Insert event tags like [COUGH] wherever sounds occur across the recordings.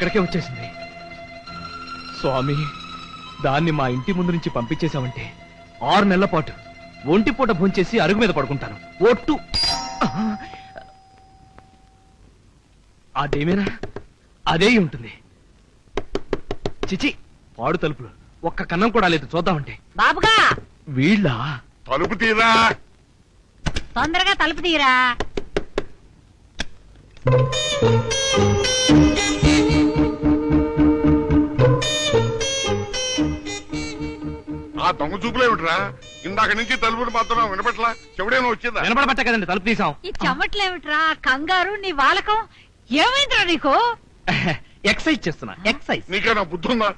ఇక్కడికే వచ్చేసింది. స్వామి దాన్ని మా ఇంటి ముందు నుంచి పంపించేశావంటే ఆరు నెలల పాటు ఒంటి పూట భోంచేసి అరుగు మీద పడుకుంటాను. ఒట్టు. అదేమేనా? అదే ఉంటుంది. చిచి పాడు తలుపులు. ఒక్క కన్నం కూడా లేదు చూద్దామంటే. బాబుగా! వీళ్ళ? తలుపు తీరా. తొందరగా తలుపు తీరా. దొంగ చూపులే ఏమిట్రా ఇందాక నుంచి తలుపులు మాత్రం వినపట్లా? చెవిడేమో వచ్చిందా? వినపడబట్టే కదండి తలుపు తీసాం ఈ చెమట్లేమిట్రా? కంగారు నీ వాలకం? ఏమైందిరా నీకు? ఎక్సైజ్ చేస్తున్నా ఎక్సైజ్ నీకేనా బుద్ధి ఉందా?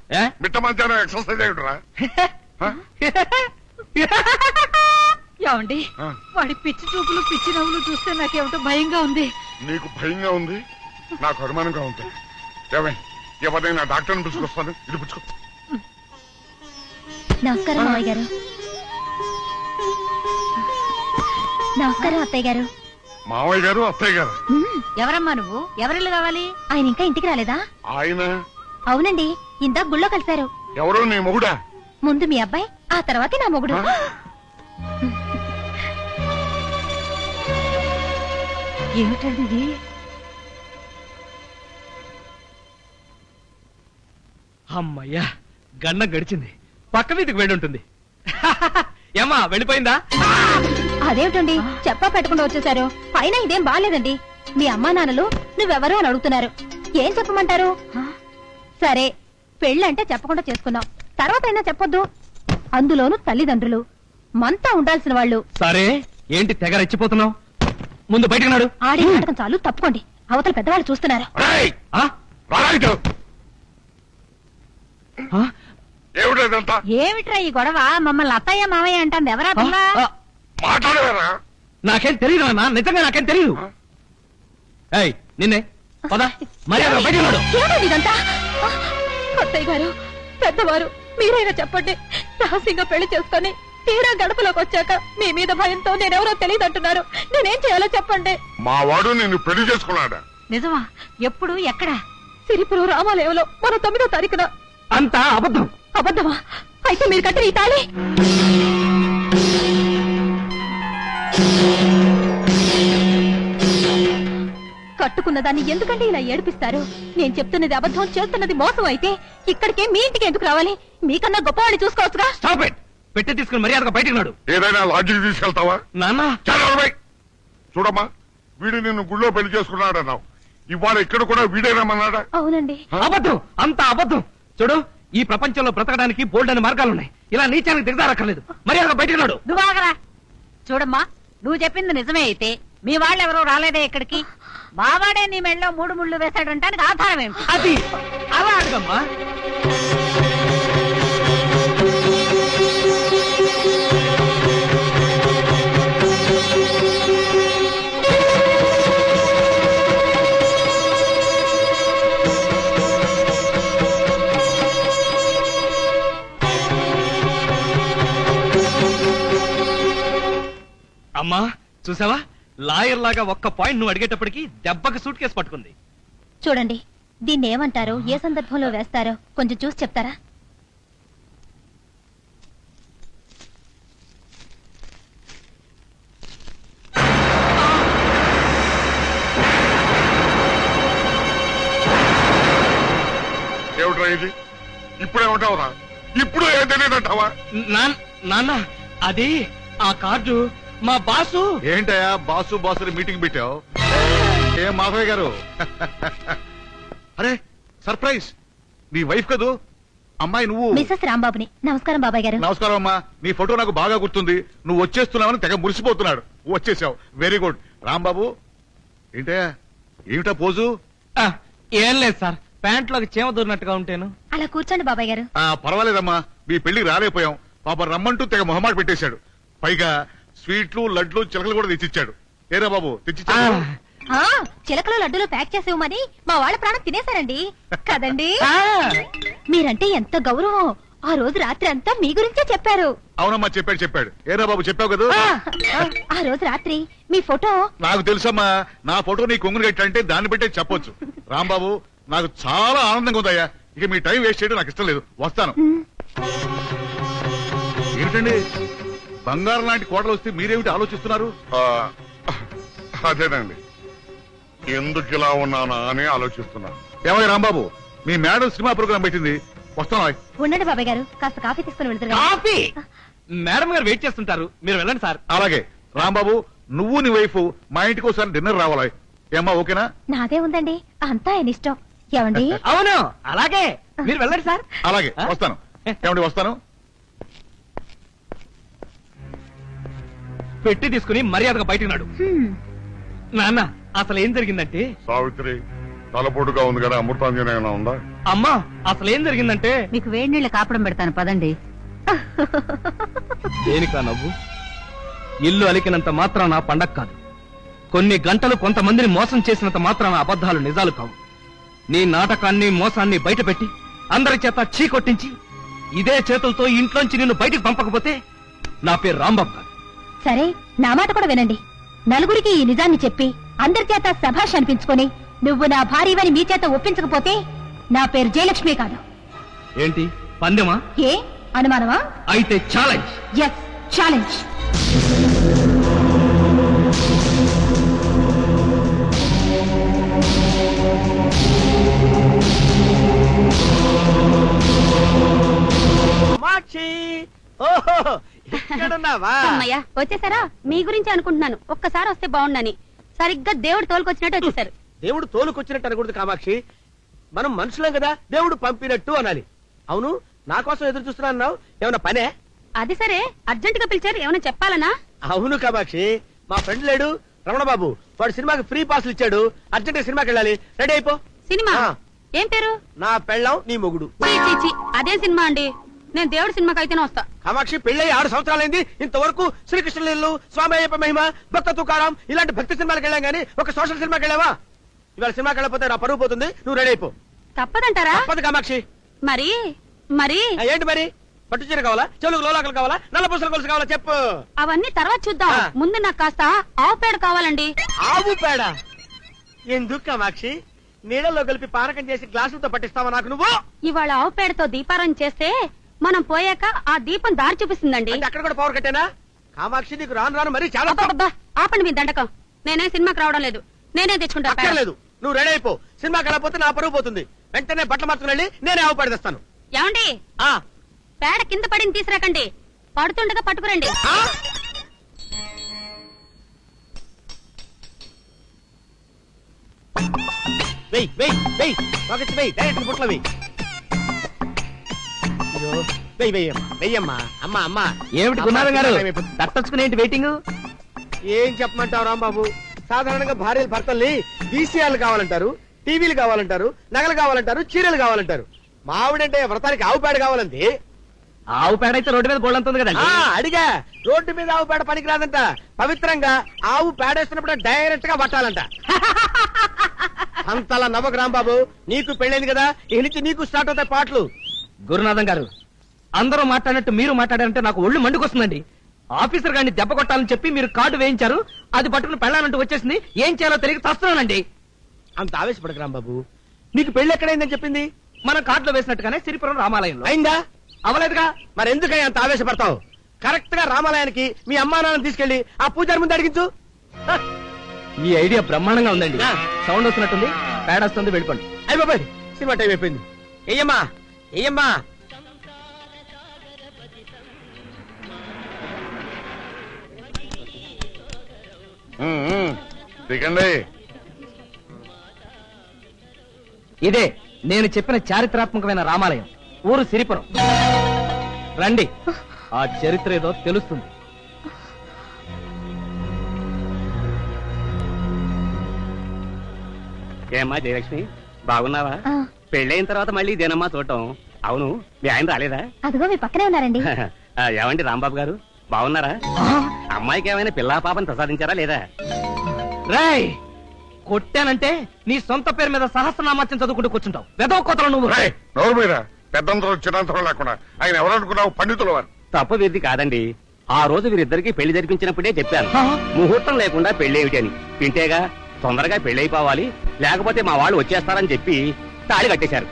మిట్ట మధ్యాహ్నం ఎక్సర్సైజ్ [LAUGHS] ఆ? ఏమండి. వాడి పిచ్చి చూపులు పిచ్చి నవ్వులు చూస్తే నాకేమిటో భయంగా ఉంది. నీకు భయంగా ఉంది? నాకు అనుమానంగా ఉంది. ఏమై ఎవరైనా డాక్టర్ని పిలుచుకొస్తాను? ఇది పుచ్చుకో నమస్కారం మామయ్య గారు నమస్కారం అత్తయ్య గారు మామయ్య గారు అత్తయ్య గారు మ్మ్, ఎవరమ్మా నువ్వు? ఎవరిల్లు కావాలి? ఆయన ఇంకా ఇంటికి రాలేదా? ఆయన? అవునండి ఇందాక గుళ్ళో కలిశారు. ఎవరో? నీ మొగుడా? ముందు మీ అబ్బాయి ఆ తర్వాతే నా మొగుడు? ఏమిటండి ఇది? అమ్మయ్యా గన్న గడిచింది. పక్క వీధికి వెళ్ళి ఉంటుంది [LAUGHS] ఏమ్మా వెళ్ళిపోయిందా? అదేమిటండి? చెప్పా పెట్టకుండా వచ్చేసారు పైన ఇదేం బాలేదండి. మీ అమ్మా నాన్నలు నువ్వెవరు అని అడుగుతున్నారు. ఏం చెప్పమంటారు? సరే పెళ్ళంటే చెప్పకుండా చేసుకున్నాం తర్వాత అయినా చెప్పొద్దు. అందులోనూ తల్లిదండ్రులు. మనతో ఉండాల్సిన వాళ్ళు. సరే ఏంటి తెగ రెచ్చిపోతున్నావు? ముందు బయటకు నాడు. ఆడే నాటకం చాలు తప్పుకోండి. అవతల పెద్దవాళ్ళు చూస్తున్నారు. ఏమిట్రా ఈ గొడవ? మమ్మల్ని అత్తయ్య మావయ్య అంటాంది. ఎవరా పిల్ల? ఆ? మాట్లాడవేరా? నాకేం తెలియదు నాన్న. నిజంగా నాకేం తెలియదు? ఏయ్ నిన్నే. పద. మర్యాద బయటకు నాడు ఏమిటి ఇదంతా? ఆ, అత్తయ్య గారు పెద్దవారు మీరైనా చెప్పండి. రహస్యంగా పెళ్ళి చేసుకొని తీరా గడపలోకి వచ్చాక మీ మీద భయంతో నేనెవరో తెలియదు అంటున్నారు నేనేం చేయాలో చెప్పండి. మా వాడు నిన్ను పెళ్ళి చేసుకున్నాడా? నిజమా? ఎప్పుడు? ఎక్కడ? సిరిపురం రామాలయంలో మన తొమ్మిదో తారీఖున. అంతా అబద్ధం. అబద్ధమా? అయితే మీరు కట్టిన ఈ తాళి? కట్టుకున్న దాన్ని ఎందుకంటే ఇలా ఏడిపిస్తారు? నేను చెప్తున్నది అబద్ధం చేస్తున్నది మోసం అయితే ఇక్కడికే మీ ఇంటికి ఎందుకు రావాలి? మీకన్నా గొప్పవాడిని చూసుకోవచ్చుగా? స్టాప్ ఇట్ పెట్టి తీసుకుని మర్యాదగా బయటకు నాడు. ఏదైనా లాడ్జికి తీసుకెళ్తావా? నాన్న! చాలా అరవై. చూడమ్మా వీడు నిన్ను గుళ్ళో పెళ్ళి చేసుకున్నాడన్నావు. ఇవాళ ఇక్కడ కూడా వీడేనమ్మన్నాడా? అవునండి. అబద్ధం! అంత అబద్ధం! చూడు ఈ ప్రపంచంలో బ్రతకడానికి బోల్డ్ అనే మార్గాలున్నాయి. ఇలా నీచానికి దిగదారక్కర్లేదు మర్యాదగా బయటకు నాడు నువ్వు ఆగరా. చూడమ్మా నువ్వు చెప్పింది నిజమే అయితే మీ వాళ్ళెవరూ రాలేదే ఇక్కడికి? బావాడే నీ మెళ్ళలో మూడు ముళ్ళు వేశాడంటానికి ఆధారం ఏమిటి? అది అలా అడగమ్మా లాయర్ లాగా ఒక్క పాయింట్ నువ్వు అడిగేటప్పటికి దెబ్బకి సూట్ కేసు పట్టుకుంది. చూడండి దీన్ని ఏమంటారో ఏ సందర్భంలో వేస్తారో కొంచెం చూసి చెప్తారా? ఏమిట్రా ఇది? ఇప్పుడేమంటావురా ఇప్పుడు ఏం తెలియదంటావా? నాన్- నాన్న అది ఆ కార్డు మా బాసు? ఏంటయ్యా బాసు బాసుని మీటింగ్ పెట్టావు? ఏం మాధవయ్య గారు? అరే సర్ప్రైజ్. నీ వైఫ్ కదూ? అమ్మాయి నువ్వు? మిస్సెస్ రాంబాబుని. నమస్కారం బాబాయ్ గారు. నమస్కారం అమ్మా. నీ ఫోటో నాకు బాగా గుర్తుంది. నువ్వు వచ్చేస్తున్నావని తెగ మురిసిపోతున్నాడు. వచ్చేసావు. వెరీ గుడ్ రాంబాబు ఏంటయ్యా ఏమిటా పోజు? ఆ, ఏం లేదు సార్. ప్యాంట్లోకి చీమ దూరినట్టుగా ఉంటేను. అలా కూర్చోండి బాబాయ్ గారు. ఆ పర్వాలేదమ్మా. మీ పెళ్ళికి రాలేపోయాం పాప రమ్మంటూ తెగ మొహమాట పెట్టేశాడు. పైగా స్వీట్లు లడ్లు చిలకలు కూడా తెచ్చిచ్చాడు. ఏరా బాబు ఆ, తెచ్చిచ్చాడు ఆ చిలకలు లడ్డూలు ప్యాక్ చేసేవమని మా వాళ్ళ ప్రాణం తినేశారండి. కదండి? ఆ, మీరంటే ఎంత గౌరవం. ఆ రోజు రాత్రి అంతా మీ గురించే చెప్పారు. అవునమ్మా చెప్పాడు చెప్పాడు. ఏరా బాబు చెప్పావు కదా? ఆ, ఆ రోజు రాత్రి మీ ఫోటో? నాకు తెలుసమ్మా నా ఫోటో నీ కొంగురు అంటే దాన్ని బట్టే చెప్పొచ్చు. రాంబాబు నాకు చాలా ఆనందంగా ఉందయ్యా. ఇక మీ టైం వేస్ట్ చేయడం నాకు ఇష్టం లేదు. వస్తాను. ఏంటండి? బంగారం లాంటి కోటలు వస్తే మీరేమిటి ఆలోచిస్తున్నారు? ఆ, అదేనండి. ఎందుకు ఇలా ఉన్నానా అని ఆలోచిస్తున్నా ఏమయ్య రాంబాబు మీ మేడం సినిమా ప్రోగ్రామ్ పెట్టింది. వస్తాను ఉండండి బాబాయ్ గారు కాస్త కాఫీ తీసుకుని వెళ్తారు కాఫీ? మేడం గారు వెయిట్ చేస్తుంటారు. మీరు వెళ్ళండి సార్. అలాగే. రాంబాబు నువ్వు నీ వైఫ్ మా ఇంటికి ఒకసారి డిన్నర్ రావాలి. ఏమ్మా ఓకేనా? నాదే ఉందండి. అంతా ఆయన ఇష్టం. ఏమండి? అవును అలాగే. మీరు వెళ్ళండి సార్. అలాగే? వస్తాను. ఏమండి వస్తాను? పెట్టి తీసుకుని మర్యాదగా బయటికి నాడు. హ్మ్. నాన్న అసలు ఏం జరిగిందంటే? సావిత్రి తలపోటుగా ఉంది కదా అమృతాంజన ఏమైనా ఉందా? అమ్మా అసలు ఏం జరిగిందంటే? మీకు వేడి నీళ్ళ కాపడం పెడతాను పదండి. దేనికా నవ్వు? ఇల్లు అలికినంత మాత్రాన పండగ కాదు. కొన్ని గంటలు కొంతమందిని మోసం చేసినంత మాత్రాన అబద్ధాలు నిజాలు కావు. నీ నాటకాన్ని మోసాన్ని బయటపెట్టి అందరి చేత చీ కొట్టించి ఇదే చేతులతో ఇంట్లోంచి నిన్ను బయటికి పంపకపోతే నా పేరు రాంబాబు సరే నా మాట కూడా వినండి. నలుగురికి ఈ నిజాన్ని చెప్పి అందరి చేత సభాష్ అనిపించుకొని నువ్వు నా భార్యవని మీ చేత ఒప్పించకపోతే నా పేరు జయలక్ష్మి కాదు. ఏంటి? పందెమా? ఏ? అనుమానమా? అయితే ఛాలెంజ్ ఎస్ ఛాలెంజ్ ఓహో! ఇక్కడున్నావా అమ్మయ్య వచ్చేసారా? మీ గురించి అనుకుంటున్నాను. ఒక్కసారి వస్తే బాగుండని. సరిగ్గా దేవుడు తోలుకొచ్చినట్టు వచ్చేసారు. దేవుడు తోలుకొచ్చినట్టు అనకూడదు కామాక్షి. మనం మనుషులం కదా దేవుడు పంపినట్టు అనాలి. అవును నా కోసం ఎదురు చూస్తున్నా అన్నావు? ఏమన్నా పనే? అది సరే అర్జెంట్గా పిలిచారు ఏమైనా చెప్పాలనా? అవును కామాక్షి. మా ఫ్రెండ్ లేడు రమణ బాబు వాడు సినిమాకి ఫ్రీ పాస్లు ఇచ్చాడు. అర్జెంట్గా సినిమాకి వెళ్ళాలి. రెడీ అయిపో. సినిమా? ఆ. ఏం పేరు? నా పెళ్ళం నీ మొగుడు. చీ చీ చీ. అదే సినిమా అండి. నేను దేవుడి సినిమాకి అయితేనే వస్తా. కామాక్షి పెళ్ళై ఆరు సంవత్సరాలైంది. ఇంతవరకు శ్రీకృష్ణలీలు స్వామి అయ్యప్ప మహిమ భక్త తుకారాం ఇలాంటి భక్తి సినిమాలకు వెళ్ళాం గానీ ఒక సోషల్ సినిమాకి వెళ్ళావా? ఇవాళ సినిమాకి వెళ్ళకపోతే నా పరువు పోతుంది నువ్వు రెడీ అయిపో. తప్పదంటారా? తప్పదు కామాక్షి. మరి మరి? ఏంటి మరి? పట్టు చీర కావాలా? చెవులకు లోలాకలు కావాలా? నల్ల పూసల కొలుసు కావాలా? చెప్పు. అవన్నీ తర్వాత చూద్దాం. ముందు నాకు కాస్త ఆవు పేడ కావాలండి. ఆవు పేడ? ఎందుకు కామాక్షి? నీళ్ళలో కలిపి పానకం చేసి గ్లాసులతో పట్టిస్తావా నాకు నువ్వు? ఇవాళ ఆవు పేడతో దీపారాయణ చేస్తే మనం పోయాక ఆ దీపం దారి చూపిస్తుందండి. అంటే అక్కడ కూడా పవర్ కట్టేనా? కామాక్షి నీకు రాను రాను మరి చాలా అబ్బబ్బబ్బా, ఆపండి మీ దండకం. నేనే సినిమాకి రావడం లేదు. నేనే తెచ్చుకుంటా పేడ. అక్కర్లేదు నువ్వు రెడీ అయిపో. సినిమాకి వెళ్ళకపోతే నా పరువు పోతుంది. వెంటనే బట్టలు మార్చుకుని వెళ్ళి నేనే ఆవు పేడ తెస్తాను. ఏమండి? ఆ. పేడ కింద పడింది తీసుకురాకండి. పడుతుండగా పట్టుకురండి. ఆ? వెయ్ వెయ్ వెయ్. వెయ్. డైరెక్ట్ బుట్లో వెయ్ వెయ్యమ్మా వెయ్యమ్మా అమ్మా అమ్మా. ఏమిటి గున్నారం గారు? వెయిటింగ్? ఏం చెప్పమంటావు రాంబాబు? సాధారణంగా భార్యలు భర్తల్ని వీసీఆర్లు కావాలంటారు టీవీలు కావాలంటారు నగలు కావాలంటారు చీరలు కావాలంటారు. మావిడంటే వ్రతానికి ఆవు పేడ కావాలంది. ఆవు పేడ అయితే రోడ్డు మీద కదండి. ఆ అడిగా. రోడ్డు మీద ఆవు పేడ పనికిరాదంట. పవిత్రంగా ఆవు పేడేస్తున్నప్పుడు డైరెక్ట్గా పట్టాలంట. [LAUGHS] అంతలా నవ్వకు రాంబాబు నీకు పెళ్ళైంది కదా నుంచి నీకు స్టార్ట్ అవుతాయి పాటలు. గురునాథం గారు అందరూ మాట్లాడినట్టు మీరు మాట్లాడారంటే నాకు ఒళ్ళు మండుకొస్తుందండి. ఆఫీసర్ గారిని దెబ్బ కొట్టాలని చెప్పి మీరు కార్డు వేయించారు అది పట్టుకుని పెళ్ళాలంటూ వచ్చేసింది ఏం చేయాలో తెలియక చస్తున్నానండి. అంత ఆవేశపడకు రాంబాబు నీకు పెళ్ళి ఎక్కడైందని చెప్పింది? మనం కార్డులో వేసినట్టుగానే సిరిపురం రామాలయంలో. అయిందా? అవలేదుగా మరి అంత ఆవేశపడతావు? కరెక్ట్గా రామాలయానికి మీ అమ్మా నాన్న తీసుకెళ్ళి ఆ పూజారి ముందు అడిగించు. ఈ ఐడియా బ్రహ్మాండంగా ఉందండి. సౌండ్ వస్తున్నట్టుంది పేడ వస్తుంది వెళ్ళిపోండి. బాబాయ్ సినిమా టైం అయిపోయింది. ఏయమ్మా ఏయమ్మా దిగండి ఇదే నేను చెప్పిన చారిత్రాత్మకమైన రామాలయం. ఊరు సిరిపురం. రండి. ఆ చరిత్ర ఏదో తెలుస్తుంది. ఏమ్మా జయలక్ష్మి బాగున్నావా? పెళ్ళైన తర్వాత మళ్ళీ ఇదేనమ్మా చూడటం. అవును మీ ఆయన రాలేదా? అదిగో మీ పక్కనే ఉన్నారండి. [LAUGHS] ఏమండి రాంబాబు గారు? బాగున్నారా? అమ్మాయికి ఏమైనా పిల్లా పాపని ప్రసాదించారా లేదా? రాయ్ కొట్టానంటే నీ సొంత పేరు మీద సహస్రనామాత్యం చదువుకుంటూ కూర్చుంటావు. వెదవ కోతలు నువ్వు. రేయ్, నోరు మీద పెద్దంతరం చిన్నంతరం లేకుండా. ఆయన ఎవరనుకున్నావు? పండితుల వారు. తప్పు వీరిది కాదండి. ఆ రోజు వీరిద్దరికి పెళ్ళి జరిపించినప్పుడే చెప్పాను. ఆ? ముహూర్తం లేకుండా పెళ్ళి ఏమిటి అని. వింటేగా తొందరగా పెళ్ళి అయిపోవాలి లేకపోతే మా వాళ్ళు వచ్చేస్తారని చెప్పి తాళి కట్టేశారు.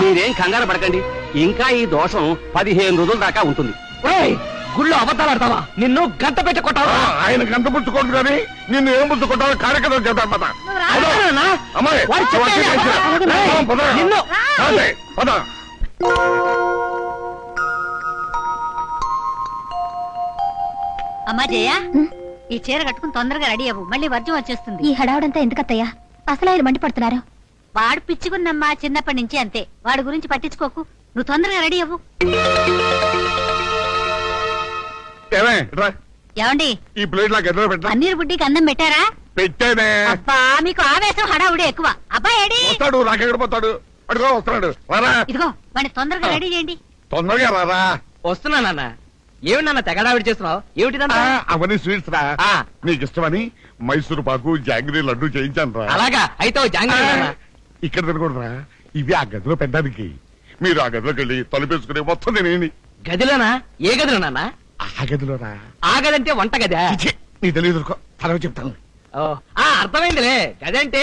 మీరేం కంగారు పడకండి. ఇంకా ఈ దోషం పదిహేను రోజుల దాకా ఉంటుంది. గుళ్ళో అబద్ధాలు ఆడతావా? నిన్ను గంట పెట్టి కొట్టావా? ఆయన గంట పుచ్చుకోడు కానీ నిన్ను ఏం పుచ్చుకుంటావో కార్యక్రమం పద? అమ్మాయి పద. అమ్మా జయ ఈ చీర కట్టుకుని తొందరగా రెడీ అవ్వు. మళ్ళీ వర్జం వచ్చేస్తుంది. ఈ హడావుడంతా ఎందుకత్తయ్యా? అసలు ఆయన మండిపడుతున్నారు వాడు పిచ్చుకున్నమ్మా చిన్నప్పటి నుంచి అంతే. వాడి గురించి పట్టించుకోకు. నువ్వు తొందరగా రెడీ అవ్వు. ఏమే రా. ఏమండి? ఈ ప్లేట్ నాకు ఎదురు పెట్టా పన్నీర్ బుడ్డికి అన్నం పెట్టారా? పెట్టేనే. అబ్బా మీకు ఆవేశం హడావుడే ఎక్కువ. అబ్బాయి ఏడి? వస్తాడు నాకెక్కడ పోతాడు? అడుగో వస్తున్నాడు. రారా. ఇదిగో వాడిని తొందరగా రెడీ చేయండి. తొందరగా రారా. వస్తున్నా నాన్న. ఏమిటి నాన్న తెగడావిడి చేస్తున్నావు? ఆ, అవన్నీ స్వీట్స్ రా. ఆ. నీకు ఇష్టమని మైసూరు పాకు జాంగ్రీ లడ్డు చేయించాను రా. అలాగా? అయితే ఓ జాంగ్రీ నాన్న. ఇక్కడ తినకూడదురా. ఇవి ఆ గదిలో పెట్టడానికి. మీరు ఆ గదిలోకి వెళ్ళి తలుపేసుకుని మొత్తం తినేయండి. గదిలోనా? ఏ గదిలో నాన్న? ఆ గదిలోరా ఆ గదంటే వంట గదా? నీ తెలియదు తర్వాత చెప్తాను. ఓ, ఆ అర్థమైందిలే. గదంటే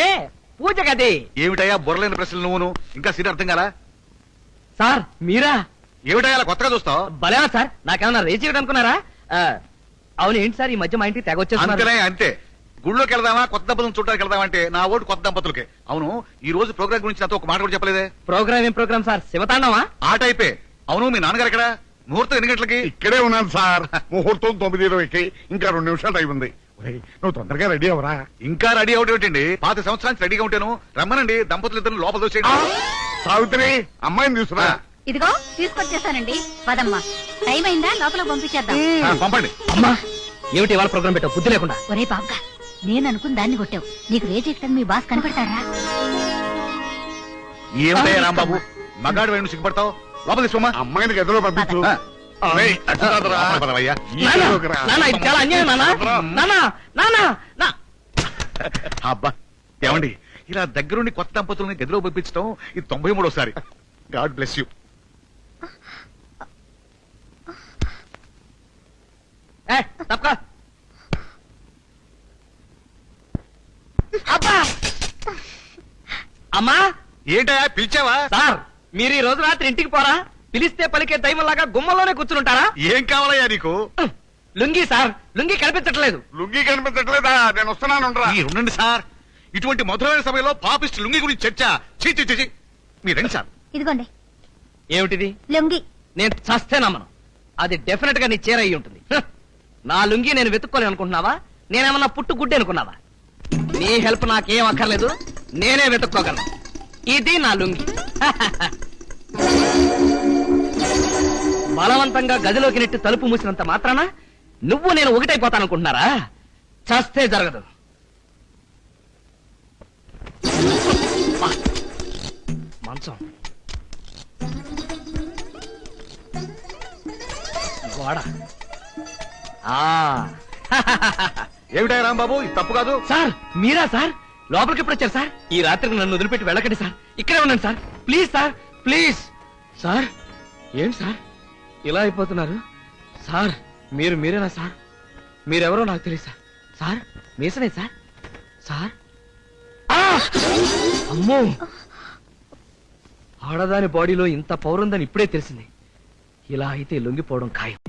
పూజ గది. ఏమిటయ్యా బుర్రలేని ప్రశ్నలు నువ్వును? ఇంకా సీన్ అర్థం కదా సార్ మీరా? ఏమిటయ్యా అలా కొత్తగా చూస్తావు? భలేవా సార్ నాకేమన్నా రేచి అనుకున్నారా? ఆ, అవును ఏంటి సార్ ఈ మధ్య మా ఇంటికి తెగ అంతేనే వచ్చేస్తున్నారు అంతే. గుళ్ళోకి వెళ్దామా కొత్త దంపతులను చూడడానికి వెళ్దామా అంటే నా ఓటు కొత్త దంపతులకే. అవును ఈ రోజు ప్రోగ్రామ్ గురించి నాతో ఒక మాట కూడా చెప్పలేదే. ప్రోగ్రామ్ ఏం ప్రోగ్రామ్ సార్? శివతాండవా ఆట అయిపోయి అవును మీ నాన్నగారు ఎక్కడ? ముహూర్తం ఎన్ని గంటలకి? ఇక్కడే ఉన్నాను సార్. ముహూర్తం తొమ్మిది ఇరవైకి ఇంకా రెండు నిమిషాలు టైం ఉంది. ఒరేయ్, నువ్వు తొందరగా రెడీ అవరా ఇంకా రెడీ అవుట్ ఏమిటండి పాత సంవత్సరానికి రెడీగా ఉంటాను రమ్మనండి దంపతులు ఇద్దరు లోపల దోసేయండి సావిత్రి అమ్మాయిని తీసుకురా. ఇదిగో తీసుకొచ్చేసానండి. పదమ్మా. టైం అయిందా? లోపల పంపించేద్దాం. ఆ, పంపండి. అమ్మా ఏమిటి ఇవాళ ప్రోగ్రామ్ పెట్టావు? బుద్ధి లేకుండా. ఒరే బాబుగా నేను అనుకుని దాన్ని కొట్టావు. నీకు రేజ్ ఎక్కడని మీ బాస్ కనపడతాడా ఏమిటయ్యా రాంబాబు? మగాడు వేణు సిగ్గుపడతావు? లోపల అమ్మాయిని గదిలో పంపించు? చాలా అన్యాయం అబ్బా ఏమండి? ఇలా దగ్గరుండి కొత్త దంపతులని గదిలో పంపించడం ఇది తొంభై మూడోసారి. God bless you. తప్పకా. అమ్మా ఏంటయ్యా పిలిచావా? సార్! మీరు ఈ రోజు రాత్రి ఇంటికి పోరా? పిలిస్తే పలికే దైవంలాగా గుమ్మలోనే కూర్చుంటారా ఏం కావాలయ్యా నీకు? లుంగి సార్ లుంగి కనిపించట్లేదు. లుంగీ కనిపించట్లేదా? నేను వస్తున్నాను ఉండరా. ఉండండి సార్. ఇటువంటి మధురమైన సమయంలో పాపిస్ట్ లుంగి గురించి చర్చ. చీ చీ చీ, సార్. ఇదిగోండి. ఏమిటిది? లొంగి. నేను చస్తే నమ్మను. అది డెఫినెట్గా నీ చీర అయి ఉంటుంది. హ! నా లుంగి నేను వెతుక్కోలేను అనుకుంటున్నావా? నేనేమన్నా పుట్టు గుడ్డి అనుకున్నావా? నీ హెల్ప్ నాకేం అక్కర్లేదు. నేనే వెతుక్కోగలను. ఇది నా లుంగి. [LAUGHS] బలవంతంగా గదిలోకి నెట్టి తలుపు మూసినంత మాత్రాన నువ్వు నేను ఒకటైపోతాననుకుంటున్నారా? చస్తే జరగదు! మంచం. గోడ. ఆ. ఏమిటయ్యా రాంబాబు? ఇది తప్పు కాదు. సార్ మీరా సార్? లోపలికి ఎప్పుడు వచ్చారు సార్? ఈ రాత్రికి నన్ను వదిలిపెట్టి వెళ్ళకండి సార్. ఇక్కడే ఉండండి sir. Please sir please. Sir? ఏంటి సార్? ఇలా అయిపోతున్నారు? సార్ మీరు మీరేనా సార్? మీరెవరో నాకు తెలియదు సార్. సార్ మీసనే సార్? సార్? అమ్మో! ఆడదాని బాడీలో ఇంత పౌరుందని ఇప్పుడే తెలిసింది. ఇలా అయితే లొంగిపోవడం ఖాయం.